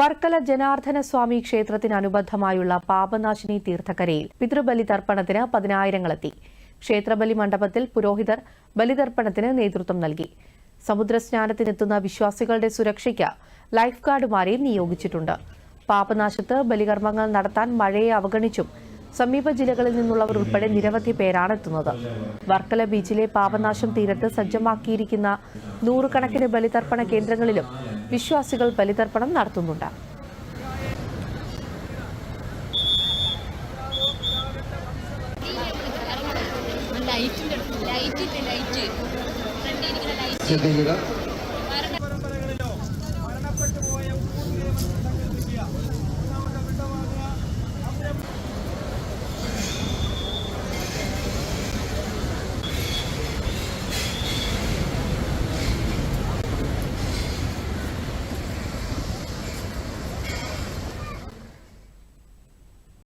വർക്കല ജനാർദ്ദന സ്വാമി ക്ഷേത്രത്തിനനുബന്ധമായുള്ള പാപനാശിനി തീർത്ഥക്കരയിൽ പിതൃബലി തർപ്പണത്തിന് പതിനായിരങ്ങളെത്തി. ക്ഷേത്രബലി മണ്ഡപത്തിൽ പുരോഹിതർ ബലിതർപ്പണത്തിന് നേതൃത്വം നൽകി. സമുദ്രസ്നാനത്തിനെത്തുന്ന വിശ്വാസികളുടെ സുരക്ഷയ്ക്ക് ലൈഫ് ഗാർഡുമാരെ നിയോഗിച്ചിട്ടുണ്ട്. പാപനാശത്ത് ബലികർമ്മങ്ങൾ നടത്താൻ മഴയെ അവഗണിച്ചും സമീപ ജില്ലകളിൽ നിന്നുള്ളവർ ഉൾപ്പെടെ നിരവധി പേരാണ് എത്തുന്നത്. വർക്കല ബീച്ചിലെ പാപനാശം തീരത്ത് സജ്ജമാക്കിയിരിക്കുന്ന നൂറുകണക്കിന് ബലിതർപ്പണ കേന്ദ്രങ്ങളിലും വിശ്വാസികൾ ബലിതർപ്പണം നടത്തുന്നുണ്ട്. ലൈറ്റിന്റെ ലൈറ്റ് ഫ്രണ്ടിൽ ഇരിക്കുന്ന ലൈറ്റ്. ശ്രദ്ധിക്കുക